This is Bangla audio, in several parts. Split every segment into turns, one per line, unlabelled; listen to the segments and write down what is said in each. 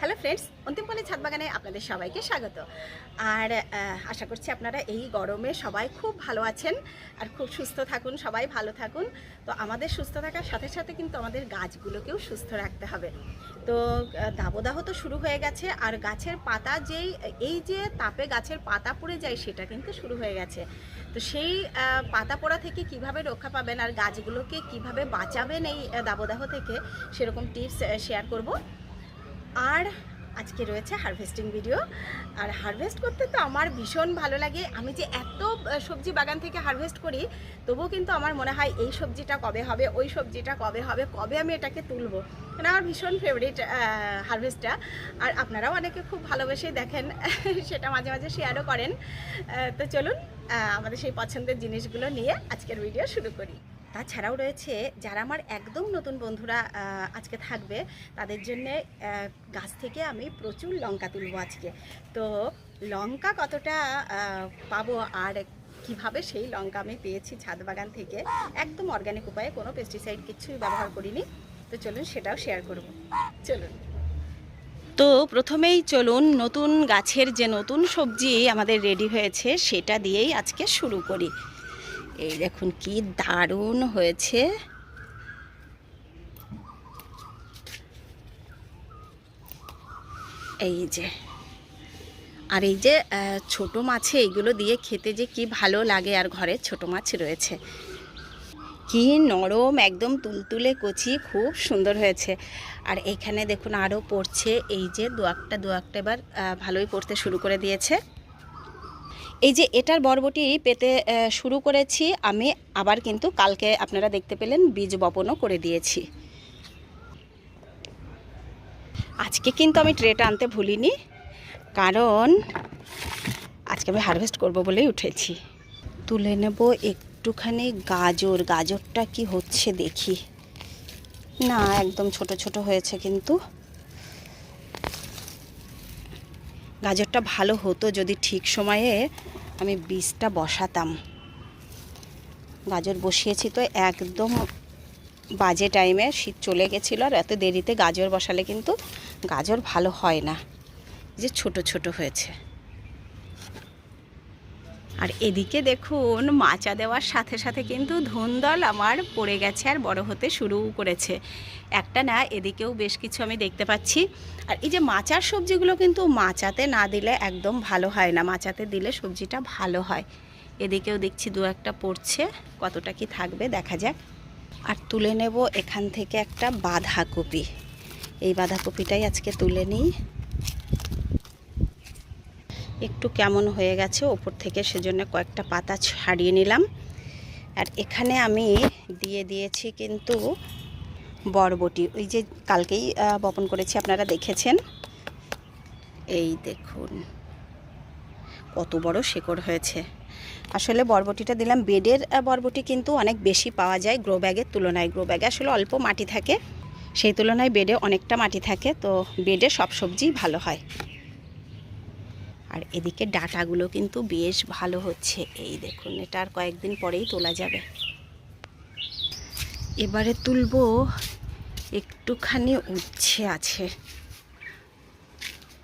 হ্যালো ফ্রেন্ডস অন্তিমপল্লী ছাদ বাগানে আপনাদের সবাইকে স্বাগত। আর আশা করছি আপনারা এই গরমে সবাই খুব ভালো আছেন আর খুব সুস্থ থাকুন, সবাই ভালো থাকুন। তো আমাদের সুস্থ থাকার সাথে সাথে কিন্তু আমাদের গাছগুলোকেও সুস্থ রাখতে হবে। তো দাবদাহ তো শুরু হয়ে গেছে আর গাছের পাতা যেই, এই যে তাপে গাছের পাতা পড়ে যায় সেটা কিন্তু শুরু হয়ে গেছে। তো সেই পাতা পোড়া থেকে কীভাবে রক্ষা পাবেন আর গাছগুলোকে কীভাবে বাঁচাবেন এই দাবদাহ থেকে সেরকম টিপস শেয়ার করব। আর আজকে রয়েছে হারভেস্টিং ভিডিও আর হারভেস্ট করতে তো আমার ভীষণ ভালো লাগে। আমি যে এত সবজি বাগান থেকে হারভেস্ট করি, তবুও কিন্তু আমার মনে হয় এই সবজিটা কবে হবে, ওই সবজিটা কবে হবে, কবে আমি এটাকে তুলবো? মানে আমার ভীষণ ফেভারিট হারভেস্টটা আর আপনারাও অনেকে খুব ভালোবেসেই দেখেন, সেটা মাঝে মাঝে শেয়ারও করেন। তো চলুন আমাদের সেই পছন্দের জিনিসগুলো নিয়ে আজকের ভিডিও শুরু করি। তাছাড়াও রয়েছে যারা আমার একদম নতুন বন্ধুরা আজকে থাকবে, তাদের জন্যে গাছ থেকে আমি প্রচুর লঙ্কা তুলবো আজকে। তো লঙ্কা কতটা পাবো আর কীভাবে সেই লঙ্কা আমি পেয়েছি ছাদ বাগান থেকে, একদম অর্গানিক উপায়ে, কোনো পেস্টিসাইড কিছুই ব্যবহার করিনি। তো চলুন সেটাও শেয়ার করব। চলুন। তো প্রথমেই চলুন, নতুন গাছের যে নতুন সবজি আমাদের রেডি হয়েছে, সেটা দিয়েই আজকে শুরু করি। এই দেখুন কি দারুণ হয়েছে। এই যে, আর এই যে ছোট মাছে এইগুলো দিয়ে খেতে যে কি ভালো লাগে আর ঘরে ছোট মাছ রয়েছে। কি নরম, একদম তুলতুলে কচি, খুব সুন্দর হয়েছে। আর এখানে দেখুন আরও পড়ছে, এই যে দু একটা দু একটা এবার ভালোই পড়তে শুরু করে দিয়েছে। এই যে এটার বরবটি পেতে শুরু করেছি আমি, আবার কিন্তু কালকে আপনারা দেখতে পেলেন, বীজ বপনও করে দিয়েছি। আজকে কিন্তু আমি ট্রেটা আনতে ভুলিনি, কারণ আজকে আমি হারভেস্ট করব বলেই উঠেছি। তুলে নেব একটুখানি গাজর, গাজরটা কি হচ্ছে দেখি। না, একদম ছোট ছোট হয়েছে কিন্তু। গাজরটা ভালো হতো যদি ঠিক সময়ে আমি বীজটা বসাতাম। গাজর বসিয়েছি তো একদম বাজে টাইমে, শীত চলে গেছিল আর এত দেরিতে গাজর বসালে কিন্তু গাজর ভালো হয় না। যে ছোট ছোট হয়েছে। আর এদিকে দেখুন, মাচা দেওয়ার সাথে সাথে কিন্তু ধুন্দল আমার পড়ে গেছে আর বড় হতে শুরু করেছে। একটা না, এদিকেও বেশ কিছু আমি দেখতে পাচ্ছি। আর এই যে মাচার সবজিগুলো কিন্তু মাচাতে না দিলে একদম ভালো হয় না। মাচাতে দিলে সবজিটা ভালো হয়। এদিকেও দেখছি দু একটা পড়ছে, কতটা কি থাকবে দেখা যাক। আর তুলে নেব এখান থেকে একটা বাঁধাকপি। এই বাঁধাকপিটাই আজকে তুলে নিই। একটু কেমন হয়ে গেছে, ওপর থেকে সেজন্য কয়েকটা পাতা ছাড়িয়ে নিলাম। আর এখানে আমি দিয়ে দিয়েছি কিন্তু বরবটি। ওই যে কালকেই বপন করেছি, আপনারা দেখেছেন? এই দেখুন, কত বড় শেকড় হয়েছে। আসলে বরবটিটা দিলাম, বেডের বরবটি কিন্তু অনেক বেশি পাওয়া যায় গ্রো ব্যাগের তুলনায়। গ্রো ব্যাগে আসলে অল্প মাটি থাকে, সেই তুলনায় বেডে অনেকটা মাটি থাকে, তো বেডে সব সবজিই ভালো হয়। আর এদিকে ডাটাগুলো কিন্তু বেশ ভালো হচ্ছে। এই দেখুন, এটা আর কয়েকদিন পরেই তোলা যাবে। এবারে তুলব, একটুখানি উচ্ছে আছে।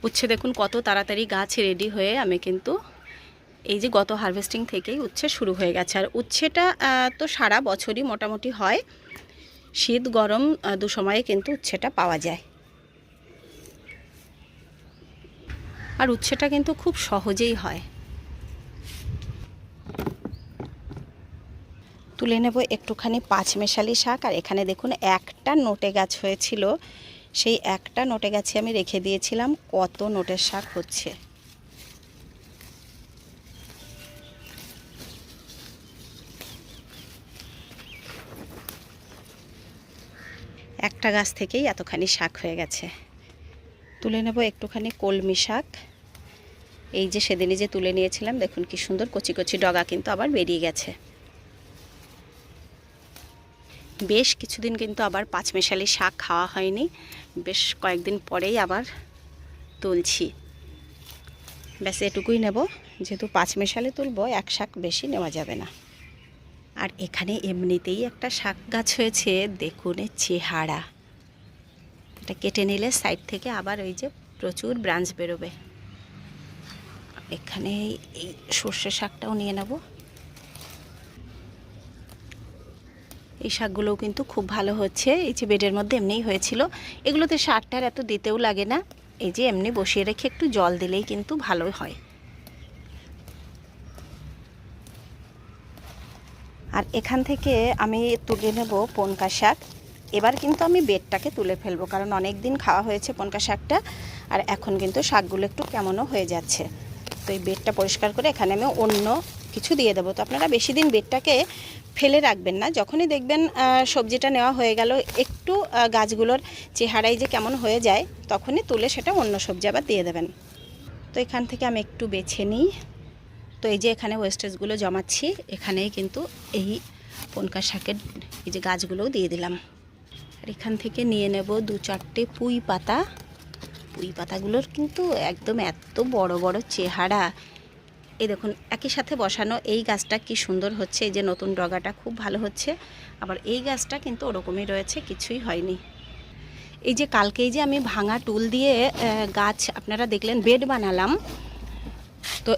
উচ্ছে দেখুন, কত তাড়াতাড়ি গাছ রেডি হয়ে আমি কিন্তু এই যে গত হারভেস্টিং থেকেই উচ্ছে শুরু হয়ে গেছে। আর উচ্ছেটা তো সারা বছরই মোটামুটি হয়। শীত গরম দু সময়ে কিন্তু উচ্ছেটা পাওয়া যায়। আর উচ্ছেটা কিন্তু খুব সহজেই হয়। তুলে নেব একটুখানি পাঁচমেশালি শাক, আর এখানে দেখুন একটা নোটে গাছ হয়েছিল। সেই একটা নোটে গাছে আমি রেখে দিয়েছিলাম কত নোটের শাক হচ্ছে। একটা গাছ থেকেই এতখানি শাক হয়ে গেছে। তুলে নেব একটুখানি কলমি শাক। এই যে সেদিনই যে তুলে নিয়েছিলাম, দেখুন কি সুন্দর কচি কচি ডগা কিন্তু আবার বেরিয়ে গেছে। বেশ কিছুদিন কিন্তু আবার পাঁচমেশালি শাক খাওয়া হয়নি, বেশ কয়েকদিন পরেই আবার তুলছি। ব্যাস, এটুকুই নেব, যেহেতু পাঁচমেশালি তুলব, এক শাক বেশি নেওয়া যাবে না। আর এখানে এমনিতেই একটা শাক গাছ হয়েছে, দেখুন চেহারা। এটা কেটে নিলে সাইড থেকে আবার ওই যে প্রচুর ব্রাঞ্চ বেরোবে। এখানে এই সর্ষে শাকটাও নিয়ে নেব। এই শাকগুলোও কিন্তু খুব ভালো হচ্ছে। এই যে বেডের মধ্যে এমনিই হয়েছিল। এগুলোতে সারটার এত দিতেও লাগে না। এই যে এমনি বসিয়ে রেখে একটু জল দিলেই কিন্তু ভালোই হয়। আর এখান থেকে আমি তুলে নেব পনকা শাক। এবার কিন্তু আমি বেডটাকে তুলে ফেলব, কারণ অনেক দিন খাওয়া হয়েছে পনকা শাকটা, আর এখন কিন্তু শাকগুলো একটু কেমনও হয়ে যাচ্ছে। তো এই বেডটা পরিষ্কার করে এখানে আমি অন্য কিছু দিয়ে দেবো। তো আপনারা বেশি দিন বেডটাকে ফেলে রাখবেন না, যখনই দেখবেন সবজিটা নেওয়া হয়ে গেল, একটু গাছগুলোর চেহারাই যে কেমন হয়ে যায়, তখনই তুলে সেটা অন্য সবজি আবার দিয়ে দেবেন। তো এখান থেকে আমি একটু বেছে নিই। তো এই যে এখানে ওয়েস্টেজগুলো জমাচ্ছি, এখানেই কিন্তু এই পনকা শাকের এই যে গাছগুলোও দিয়ে দিলাম। আর এখান থেকে নিয়ে নেব দু চারটে পুঁই পাতা। পুঁই পাতাগুলোর কিন্তু একদম এত বড় বড় চেহারা। এই দেখুন, একই সাথে বসানো এই গাছটা কি সুন্দর হচ্ছে, এই যে নতুন ডগাটা খুব ভালো হচ্ছে। আবার এই গাছটা কিন্তু ওরকমই রয়েছে, কিছুই হয়নি। এই যে কালকেই যে আমি ভাঙা টুল দিয়ে গাছ আপনারা দেখলেন, বেড বানালাম। তো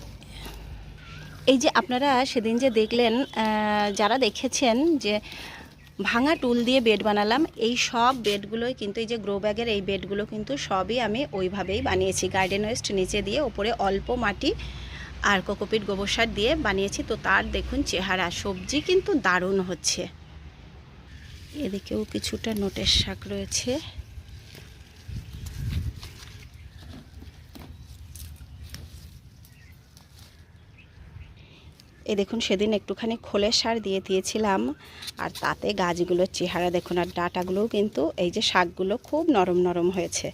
এই যে আপনারা সেদিন যে দেখলেন যারা দেখেছেন যে ভাঙা টুল দিয়ে বেড বানালাম। এই সব বেডগুলোই কিন্তু এই যে গ্রো ব্যাগের এই বেডগুলো কিন্তু সবই আমি ওইভাবেই বানিয়েছি। গার্ডেন ওয়েস্ট নিচে দিয়ে, ওপরে অল্প মাটি আর কোকোপিট গোবর সার দিয়ে বানিয়েছি। তো তার দেখুন চেহারা, সবজি কিন্তু দারুণ হচ্ছে। এদিকেও কিছুটা নোটের শাক রয়েছে। এই দেখুন, সেদিন একটুখানি খোলের সার দিয়ে দিয়েছিলাম। আর তাতে গাছগুলোর চেহারা দেখুন, আর ডাটাগুলোও কিন্তু এই যে শাকগুলো খুব নরম নরম হয়েছে।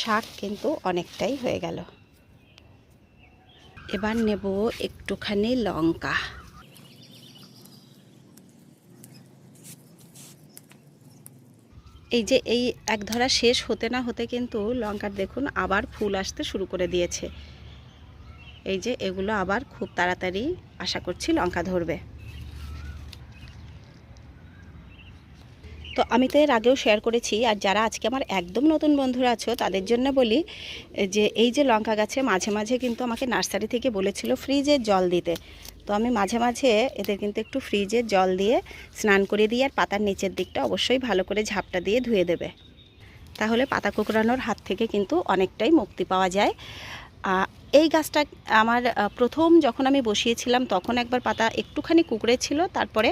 শাক কিন্তু অনেকটাই হয়ে গেল। এবার নেব একটুখানি লঙ্কা। এই যে এই এক ধরা শেষ হতে না হতে কিন্তু লঙ্কার দেখুন আবার ফুল আসতে শুরু করে দিয়েছে। এই যে এগুলো আবার খুব তাড়াতাড়ি আশা করছি লঙ্কা ধরবে। তো আমি তো এর আগেও শেয়ার করেছি আর যারা আজকে আমার একদম নতুন বন্ধুরা আছো, তাদের জন্য বলি, যে এই যে লঙ্কা গাছে মাঝে মাঝে কিন্তু আমাকে নার্সারি থেকে বলেছিল, ফ্রিজে জল দিতে। তো আমি মাঝে মাঝে এদের কিন্তু একটু ফ্রিজে জল দিয়ে স্নান করে দিয়ে আর পাতার নিচের দিকটা অবশ্যই ভালো করে ঝাপটা দিয়ে ধুয়ে দেবে। তাহলে পাতা কুকড়ানোর হাত থেকে কিন্তু অনেকটাই মুক্তি পাওয়া যায়। এই গাছটা আমার প্রথম যখন আমি বসিয়েছিলাম তখন একবার পাতা একটুখানি কুকড়ে ছিল, তারপরে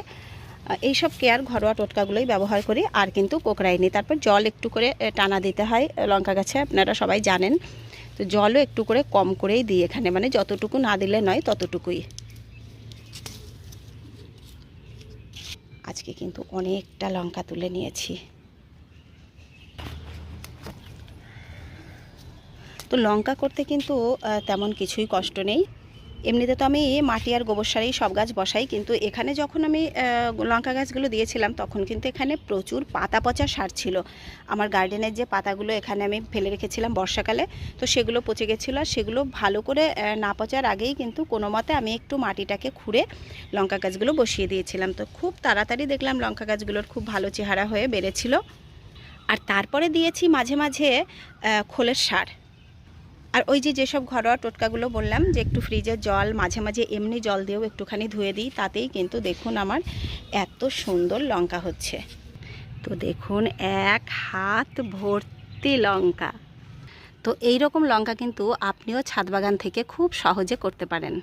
এইসব কেয়ার ঘরোয়া টোটকাগুলোই ব্যবহার করি, আর কিন্তু কোকড়াইনি। তারপর জল একটু করে টানা দিতে হয় লঙ্কা গাছে, আপনারা সবাই জানেন। তো জলও একটু করে কম করেই দিই এখানে মানে যতটুকু না দিলে নয় ততটুকুই। আজকে কিন্তু অনেকটা লঙ্কা তুলে নিয়েছি। তো লঙ্কা করতে কিন্তু তেমন কিছুই কষ্ট নেই। এমনিতে তো আমি মাটি আর গোবর সারেই সব গাছ বসাই, কিন্তু এখানে যখন আমি লঙ্কা গাছগুলো দিয়েছিলাম, তখন কিন্তু এখানে প্রচুর পাতা পচা সার ছিল। আমার গার্ডেনের যে পাতাগুলো এখানে আমি ফেলে রেখেছিলাম বর্ষাকালে, তো সেগুলো পচে গেছিল আর সেগুলো ভালো করে না পচার আগেই কিন্তু কোনো মতে আমি একটু মাটিটাকে খুঁড়ে লঙ্কা গাছগুলো বসিয়ে দিয়েছিলাম। তো খুব তাড়াতাড়ি দেখলাম লঙ্কা গাছগুলোর খুব ভালো চেহারা হয়ে বেড়েছিল। আর তারপরে দিয়েছি মাঝে মাঝে খোলের সার। আর ওই যে যেসব ঘরোয়া টোটকাগুলো বললাম যে একটু ফ্রিজের জল, মাঝে মাঝে এমনি জল দিয়েও একটুখানি ধুয়ে দিই, তাতেই কিন্তু দেখুন আমার এত সুন্দর লঙ্কা হচ্ছে। তো দেখুন, এক হাত ভর্তি লঙ্কা। তো এই রকম লঙ্কা কিন্তু আপনিও ছাদ বাগান থেকে খুব সহজে করতে পারেন।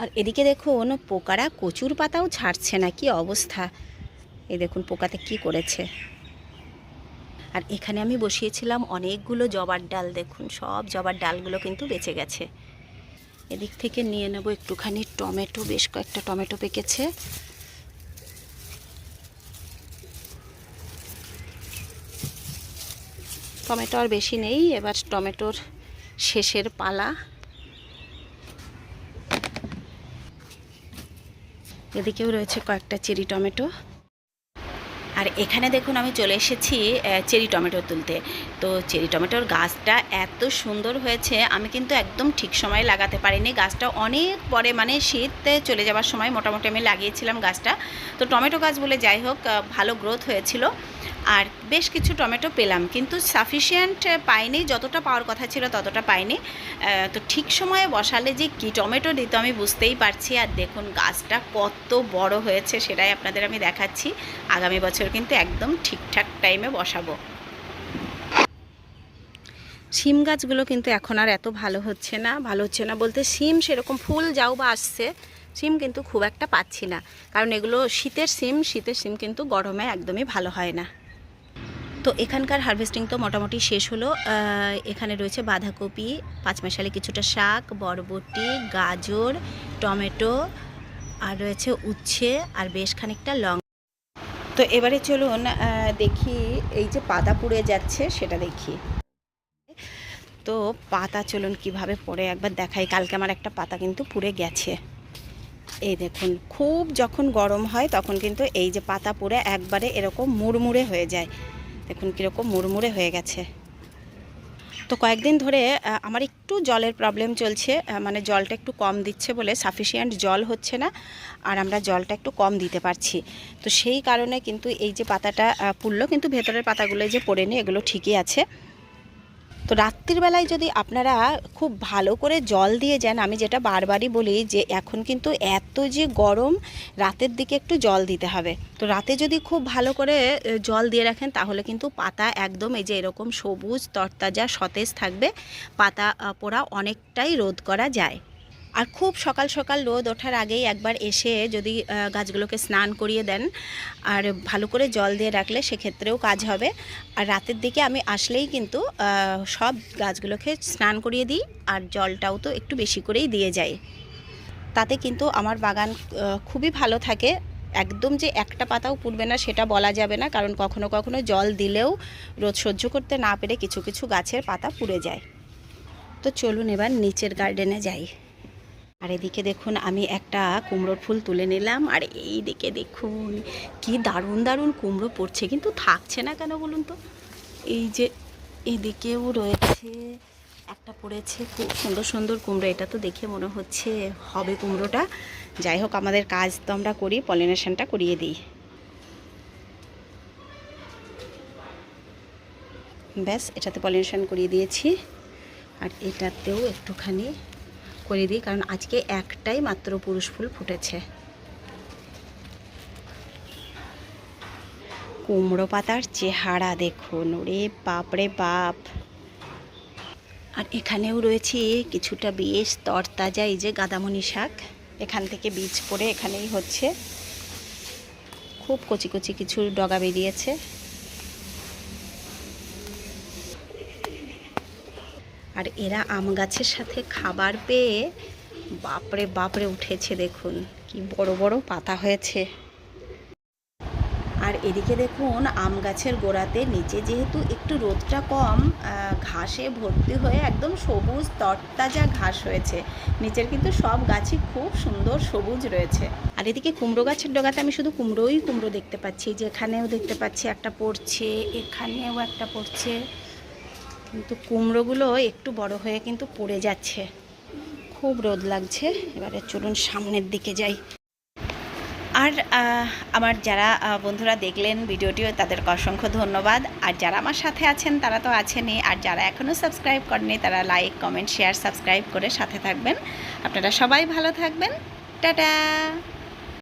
আর এদিকে দেখুন, পোকারা কচুর পাতাও ছাড়ছে না, কি অবস্থা? এই দেখুন, পোকাতে কি করেছে? আর এখানে আমি বসিয়েছিলাম অনেকগুলো জবার ডাল, দেখুন, সব জবার ডালগুলো কিন্তু বেঁচে গেছে। এদিক থেকে নিয়ে নেব একটুখানি টমেটো, বেশ কয়েকটা টমেটো পেকেছে। টমেটো আর বেশি নেই, এবার টমেটোর শেষের পালা। এদিকেও রয়েছে কয়েকটা চেরি টমেটো। আর এখানে দেখুন আমি চলে এসেছি চেরি টমেটো তুলতে। তো চেরি টমেটোর গাছটা এত সুন্দর হয়েছে, আমি কিন্তু একদম ঠিক সময় লাগাতে পারিনি। গাছটা অনেক পরে মানে শীতে চলে যাওয়ার সময় মোটামুটি আমি লাগিয়েছিলাম গাছটা। তো টমেটো গাছ বলে যাই হোক ভালো গ্রোথ হয়েছিল। আর বেশ কিছু টমেটো পেলাম, কিন্তু সাফিসিয়েন্ট পাইনি, যতটা পাওয়ার কথা ছিল ততটা পাইনি। তো ঠিক সময়ে বসালে যে কি টমেটো দিত আমি বুঝতেই পারছি, আর দেখুন গাছটা কত বড় হয়েছে সেটাই আপনাদের আমি দেখাচ্ছি। আগামী বছর কিন্তু একদম ঠিকঠাক টাইমে বসাবো। শিম গাছগুলো কিন্তু এখন আর এত ভালো হচ্ছে না, ভালো হচ্ছে না বলতে শিম সেরকম ফুল যাও বা আসছে সিম কিন্তু খুব একটা পাচ্ছি না। কারণ এগুলো শীতের সিম শীতের সিম কিন্তু গরমে একদমই ভালো হয় না। তো এখানকার হারভেস্টিং তো মোটামুটি শেষ হলো। এখানে রয়েছে বাঁধাকপি, পাঁচমেশালি কিছুটা শাক, বরবটি, গাজর, টমেটো, আর রয়েছে উচ্ছে, আর বেশ খানিকটা লং তো এবারে চলুন দেখি এই যে পাতা পুড়ে যাচ্ছে, সেটা দেখি। তো পাতা চলুন কীভাবে পড়ে, একবার দেখাই। কালকে আমার একটা পাতা কিন্তু পুড়ে গেছে। এই দেখুন, খুব যখন গরম হয়, তখন কিন্তু এই যে পাতা পুড়ে একবারে এরকম মুড়মুড়ে হয়ে যায়। দেখুন কীরকম মুড়মুড়ে হয়ে গেছে। তো কয়েকদিন ধরে আমার একটু জলের প্রবলেম চলছে মানে জলটা একটু কম দিচ্ছে বলে সাফিসিয়েন্ট জল হচ্ছে না, আর আমরা জলটা একটু কম দিতে পারছি। তো সেই কারণে কিন্তু এই যে পাতাটা পুড়লো, কিন্তু ভেতরের পাতাগুলো যে পড়ে পড়েনি এগুলো ঠিকই আছে। তো রাত্রিবেলায় যদি আপনারা খুব ভালো করে জল দিয়ে যান, আমি যেটা বারবারই বলি যে এখন কিন্তু এত যে গরম, রাতের দিকে একটু জল দিতে হবে। তো রাতে যদি খুব ভালো করে জল দিয়ে রাখেন, তাহলে কিন্তু পাতা একদম এই যে এরকম সবুজ, তরতাজা সতেজ থাকবে। পাতা পোড়া অনেকটাই রোধ করা যায়। আর খুব সকাল সকাল রোদ ওঠার আগেই একবার এসে যদি গাছগুলোকে স্নান করিয়ে দেন আর ভালো করে জল দিয়ে রাখলে সেক্ষেত্রেও কাজ হবে। আর রাতের দিকে আমি আসলেই কিন্তু সব গাছগুলোকে স্নান করিয়ে দিই আর জলটাও তো একটু বেশি করেই দিয়ে যাই। তাতে কিন্তু আমার বাগান খুবই ভালো থাকে। একদম যে একটা পাতাও পুড়বে না সেটা বলা যাবে না, কারণ কখনো কখনো জল দিলেও রোদ সহ্য করতে না পেরে কিছু কিছু গাছের পাতা পুড়ে যায়। তো চলুন এবার নিচের গার্ডেনে যাই। আর এদিকে দেখুন, আমি একটা কুমড়োর ফুল তুলে নিলাম। আর এই দিকে দেখুন, কি দারুণ দারুণ কুমড়ো পড়ছে। কিন্তু থাকছে না কেন বলুন তো? এই যে এদিকেও রয়েছে, একটা পড়েছে খুব সুন্দর সুন্দর কুমড়ো। এটা তো দেখে মনে হচ্ছে হবে কুমড়োটা। যাই হোক, আমাদের কাজ তো আমরা করি, পলিনেশনটা করিয়ে দিই। ব্যাস, এটাতে পলিনেশন করিয়ে দিয়েছি। আর এটাতেও একটুখানি করে দিই, কারণ আজকে একটাই মাত্র পুরুষ ফুল ফুটেছে। কুমড়ো পাতার চেহারা দেখুন, ওরে বাপ রে বাপ। আর এখানেও রয়েছে কিছুটা বেশ তরতাজা, এই যে গাদামণি শাক। এখান থেকে বীজ পড়ে এখানেই হচ্ছে। খুব কচি কচি কিছু ডগা বেরিয়েছে। আর এরা আম গাছের সাথে খাবার পেয়ে বাপরে বাপরে উঠেছে দেখুন, কি বড় বড় পাতা হয়েছে। আর এদিকে দেখুন, আম গাছের গোড়াতে নিচে যেহেতু একটু রোদটা কম ঘাসে ভর্তি হয়ে একদম সবুজ তরতাজা ঘাস হয়েছে। নিচের কিন্তু সব গাছই খুব সুন্দর সবুজ রয়েছে। আর এদিকে কুমড়ো গাছের ডগাতে আমি শুধু কুমড়োই কুমড়ো দেখতে পাচ্ছি, যেখানেও দেখতে পাচ্ছি একটা পড়ছে, এখানেও একটা পড়ছে। কিন্তু কুমড়োগুলো একটু বড় হয়ে কিন্তু পড়ে যাচ্ছে। খুব রোদ লাগছে। এবারে চলুন সামনের দিকে যাই। আর আমার যারা বন্ধুরা দেখলেন ভিডিওটিও তাদের অসংখ্য ধন্যবাদ। আর যারা আমার সাথে আছেন, তারা তো আছেনই। আর যারা এখনও সাবস্ক্রাইব করেনি তারা লাইক, কমেন্ট, শেয়ার, সাবস্ক্রাইব করে সাথে থাকবেন। আপনারা সবাই ভালো থাকবেন। টাটা!